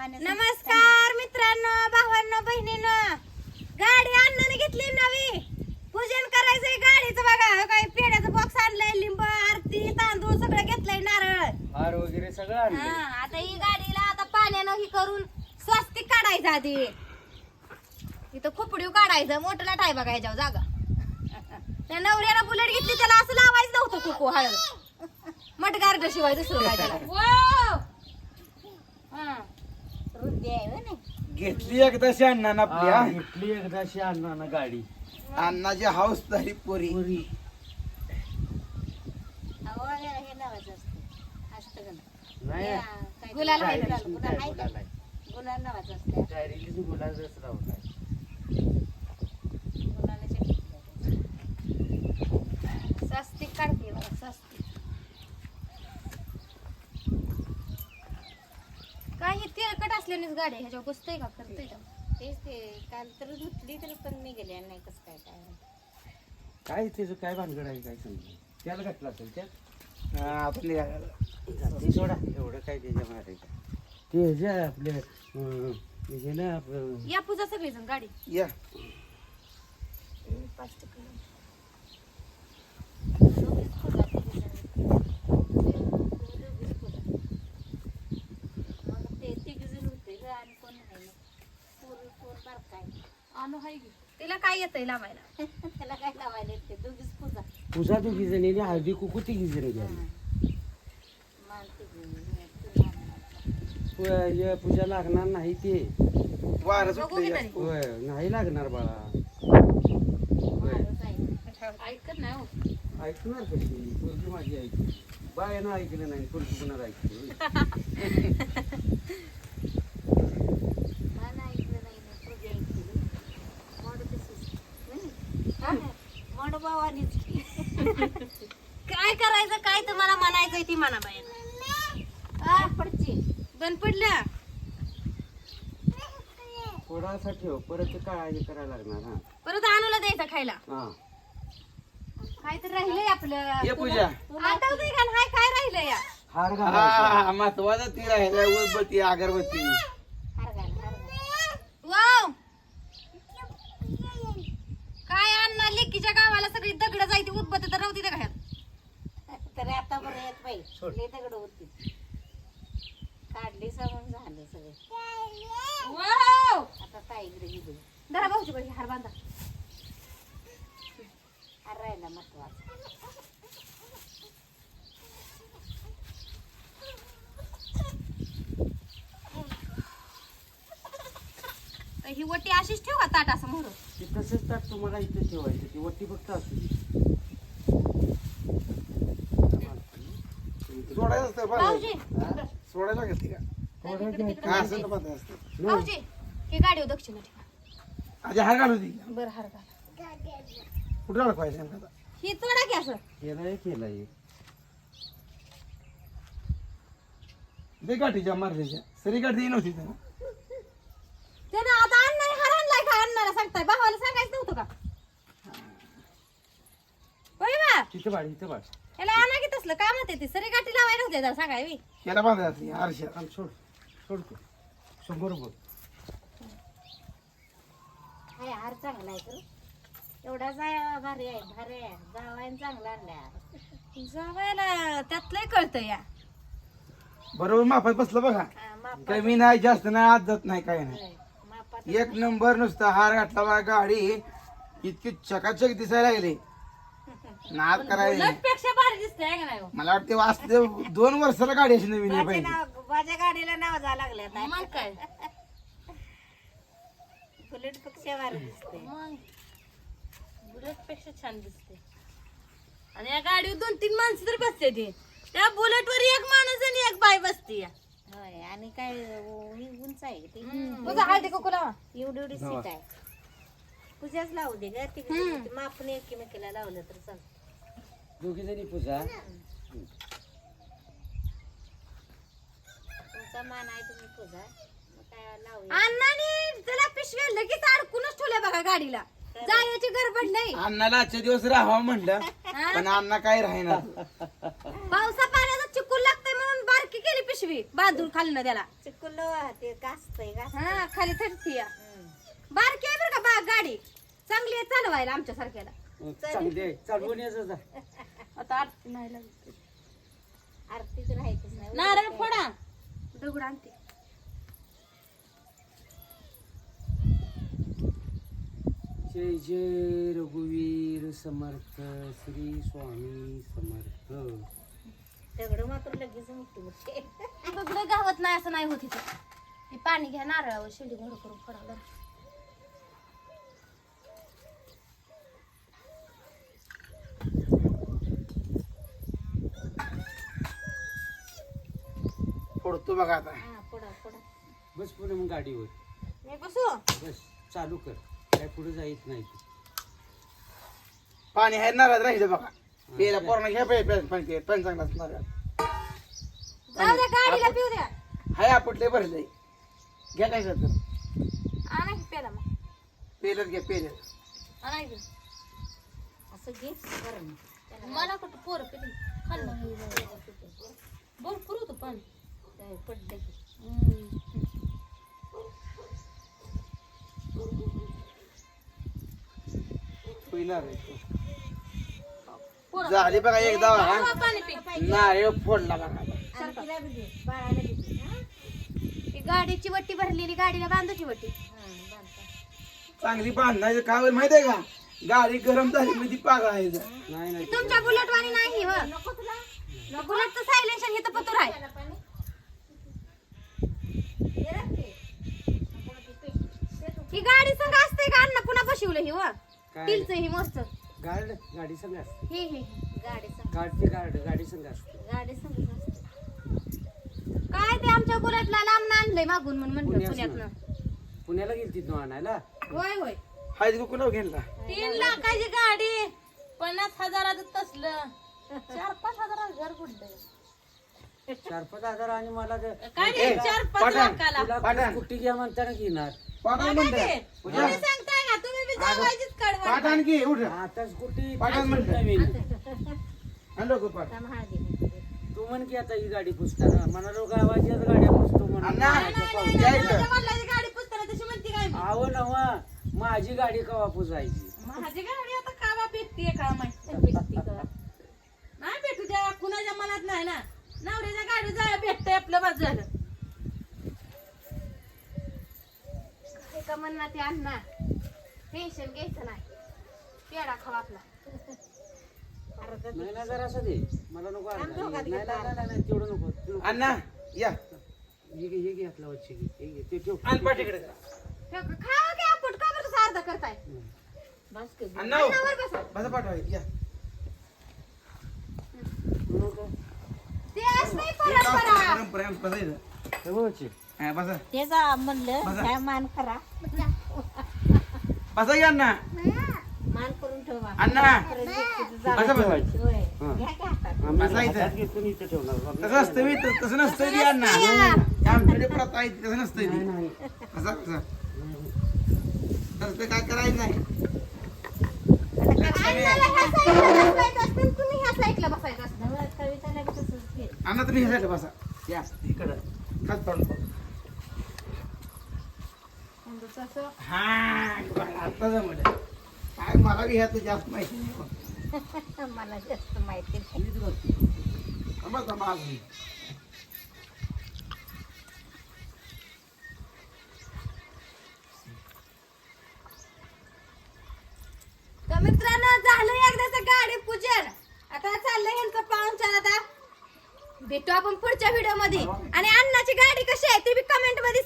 नमस्कार मित्रांनो भावांनो बहिणींनो. गाडी अण्णाने घेतली नवी. पूजन करायचंय गाडीचं बघा. हो काय पेढ्याचं बॉक्स आणलंय लिंब आरती तांदूळ सगळं घेतलंय नारळ. हार वगैरे सगळं हा आता ही गाडीला आता पाण्यानं ही करून स्वस्तिक काढायचं आधी. इथं खोपडीव काढायचं मोठं लाट आहे बघा ह्याच्यावर जागा. त्या नवऱ्यानं बुलेट घेतली त्याला असं लावायचं नव्हतं कुकू हळद. मट गार्ड शिवाय दुसरं काय त्याला! हा. आहे घेतली एकदाशी अण्णांना आपल्या हा, घेतली एकदाशी अण्णा गाडी. अण्णाची हाऊस झाली पोरी. पुरी. अहो हे नावाचं असतं. असतं का नाही? नाही. हे, आ, काय ते गुलाल आहे गुलाल, गुलाल आहे गुलाल का? आहे. गुलाल नावाचं असतं. डायरेक्टली गुलाबच लावलाय गुलालाच्या ठिकाणी. स्वस्तिक काढते बघा स्वस्तिक काय हे असल्यानेच गाडी ह्याच्यावर बसतंय का? करतंय का? तेच ते काल तर धुतली तर पण निघाली नाही कसं काय काय. काय त्याचं काय भानगड आहे काय समजा त्याला घातला असेल त्या हा, आपली ते सोडा एवढं काय त्याच्या मारायचं ते ह्याच्या आपल्या अं, हे ना आपलं या पूजा सगळीजण गाडी. या पाच टक्के. दोघीच फुगा, तिघी जण. दोघीच फुगा. मग ते तिघी जण होते ग आणि कोण नाही मग. पोर पोर बारका आहे. आणू हाय की. तिला काय येतंय लावायला त्याला काय लावायला येते दोघीच पूजा पूजा दोघी जणी हळदी कुकू तू मान. हे पूजा लागणार नाही ते वारं बघू सुटलं की जास्त. तरी. होय नाही लागणार बाळा आहे. ऐकत नाही हो. ऐकणार कशी पोरगी माझी ऐकली बायानं ऐकलं नाही पोरगी कुणाला ऐकली मान ऐकलं नाही ना, पूजा ऐकली. मोड तशीच. नाही? मोड भावानीच. काय करायचं काय तुम्हाला म्हणायचंय ती म्हणा बाई. आ, पडची. बंद पडल्या थोडासा ठेव परत ते काय करायला लागणार हा. परत आणूला द्यायचा खायला. हा. काय तर राहिलंय आपलं. ये पूजा. आठवतंय का? नाही काय राहिलंय? या हार घालायचा हा महत्वाचं ती राहिलं उदबत्ती अगरबत्ती. वाव! काय अण्णा लेकीच्या गावाला सगळी दगड जायती उदबत्ती तर नव्हती त्या घरात तरी आता बरं येत बाई. लय दगड होती. काढली सांगून झाले सगळे. वाव आता ताईकडे गेली. धरा भाऊची बघी हार बांधा. हार राहिला महत्त्वाचा. तर ही वटी अशीच ठेव ताट असं म्हणून ते तसंच ताट तुम्हाला इथे ठेवायचं ती वट्टी फक्त असू दे असतं भाऊजी. बरं. सोडायला घेते का. हा असं तर बांधायचं असतं. भाऊजी ही गाडी दक्षिण ठेवा. आधी हार घालू ती बरं हार घाला. कुठं अडकवायचं नेमकं आता? ही तोडा की असं. केलंय केलंय दे गाठीच्या मारल्याच्या सरी गाठी नव्हती त्यानं. त्यानं आता अण्णा हार आणलाय का अण्णाला सांगताय? भावाला सांगायचं नव्हतं का? होय बा. तिथं बाळ इथं बाळ. याला आणा की तसलं. काम होते ती? सरी गाठी लावायला होते जरा सांगाय मी याला बांधायचं आरशा. आम सोड. सोड तू शंभर बघ हाय हार चांगला आहे तर एवढा जाय भारी आहे भारी आहे. जावायन चांगला आणलाय जावायला त्यातलंय कळतं या. बरोबर मापात बसलं बघा. हा, कमी नाही जास्त नाही आदत नाही काय नाही. मापात एक नंबर नुसता हार घातला बा गाडी. इतकी चकाचक दिसायला लागली. नाद करायला पेक्षा भारी दिसते आहे का नाही हो? मला वाटते वाचते दोन वर्षाला गाडी अशी नवीन आहे माझ्या पाहिजे नाव माझ्या गाडीला नाव जा लागले आता. मग काय? बुलेटपेक्षा भारी दिसते मग? बुलेटपेक्षा छान दिसते आणि या गाडीवर दोन तीन माणसं तर बसते ती त्या बुलेट वर एक माणूस आणि एक बाय बसते या होय आणि काय ही उंच आहे ती. तुझा हळदी कुकू लावा एवढी एवढी सीट आहे. पूजाच लावू दे ग ती मापणे एकमेकीला लावलं तर चाल दोघी जणी पूजा. तुमचा मान आहे तुम्ही पूजा. मग काय लावू अण्णाने त्याला पिशव्या लगेच अडकूनच ठेवल्या बघा गाडीला. जायची गडबड नाही. अण्णाला आजच्या दिवस राहावं म्हणलं पण अण्णा काय राहणार? पावसा पाण्याचा चिकूल लागतंय म्हणून बारकी केली पिशवी पिशवी बांधून खालनं त्याला. चिकुल ते गाज हा खाली बारकी आहे बरं का बा गाडी? चांगली आहे चालवायला आमच्या सारख्याला चांगली चालवून यायचं जा. आता आरती नाही लागत आरतीच राहायचंच नाही. नारळ फोडा. दगड आणते. जय जय रघुवीर समर्थ श्री स्वामी समर्थ. दगड मात्र लगेच मोठी मोठी गावत नाही असं नाही होत इथं. हे पाणी घ्या नारळावर शिडी घोड करून फोडा फोडतो बघा आता. हा बस पुढे मग गाडीवर. मी बसू? बस चालू कर. काय पुढे जायच नाही पाणी आहे नारळ राहिलं बघा. पेला पोरांना घ्या पे पे- पाणी चांगलं असणार जाऊ द्या गाडीला पिऊ द्या. हाय आपटले भरले. घ्या काय करतो? आणा की प्याला मग. पेलत घ्या पेलत आणा की. असं घे बरं मला कुठं पोरं पिली. खाल्लं. भरपूर होतं पाणी. झाली बघा एकदा नारळ फोडला गाडीची वट्टी भरलेली गाडीला बांधायची वट्टी. चांगली बांधायचं का बरं माहिती आहे का? गाडी गरम झाली म्हणजे पागळायचं तुमच्या बुलेट वाणी नाही हो नको तुला बुलेटचं सायलेन्सर हे तर पतूर आहे त्याला पाणी हे राख ते. नको ते पे. ते तू. ही गाडी संग असते का बशिवलं ही व काय? टीलचं ही मस्त. गाड गाडी संघ असते. हे हे गाडी संग. गाडची गाड गाडी संघ असते. गाडी संग असते. काय ते आमच्या बुलेटला लांब आणलंय मागून म्हणून म्हणलं पुण्यातनं. पुण्यातनं पुण्याला गेली तिथं आणायला? होय होय. हाय तिकडे कुणावर घेतला तीन लाखाची गाडी. पन्नास हजाराचं तसलं. चार पाच हजार घर कुठं चार पाच हजार आणि मला ते- काय चार पाच. लाखाला. तुला. कुठे घ्या म्हणताना घेणार तुम्ही बी जावायचीच की उठ. आता स्कूटी म्हणलं. नवीन. म्हणते. तू म्हण की आता ही गाडी पुसताना. मला लोक गावाच्याच गाड्या पुसतो म्हणून. अण्णा. गाडी पुसताना तशी म्हणते काय आव नवा माझी गाडी कवा पुसायची? माझी गाडी आता कावा भेटतीये का माहिती भेटती का? नाही भेटू द्या कुणाच्या मनात नाही ना. नवऱ्याच्या गाडी जाय भेटतंय आपलं बस झालं काय का म्हणणार ते अण्णा? टेन्शन घ्यायचं नाही पेडा खावा आपला नाही ना जरा असं दे मला नको. आण दोघात नाही नाही, घेता. नाही नाही, नाही, तेवढं नको ते नको. अण्णा या हे घे हे घे घे हे घे ते ठेव आण पाठीकडे खावा की आपण का बरं तसं अर्धा करताय बस की. अण्णा हो. वर बसा बसा पाठवा या नको. ते असं हे परंपरा बसायचं हे बघ. हा, बसा तेचा म्हणलं बसा. काय मान करा बसा की अण्णा. मान करून ठेवा. अण्णा. बसा. बसा. होय. हा. घ्या की हातात. इथं. तसं असतं मी तसं नसतं ती अण्णा. आमच्याकडे प्रथा आहे ती तसं नसतं नाही ती नाही. बसा बसा. तसं काय करायचं नाही. अण्णाला ह्या साईडला बसायचं असतं तुम्ही ह्या साईडला बसायचं असतं. नवरा कविताला बी तसंच केलं. अण्णा तुम्ही ह्यासाठी बसा. या. इकडं. खात पाडून पाडून. तसं हा आता जमलं. काय मला बी ह्यात जास्त माहिती नाही मला जास्त माहिती नाही. मीच बघतो. थांबा थांबा अजून. तर मित्रांनो झालं एकदाच गाडी पूजन. आता चाललंय यांचं पाहुणचार आता. भेटू आपण पुढच्या व्हिडिओमध्ये. आणि अण्णाची गाडी कशी आहे ते बी कमेंटमध्ये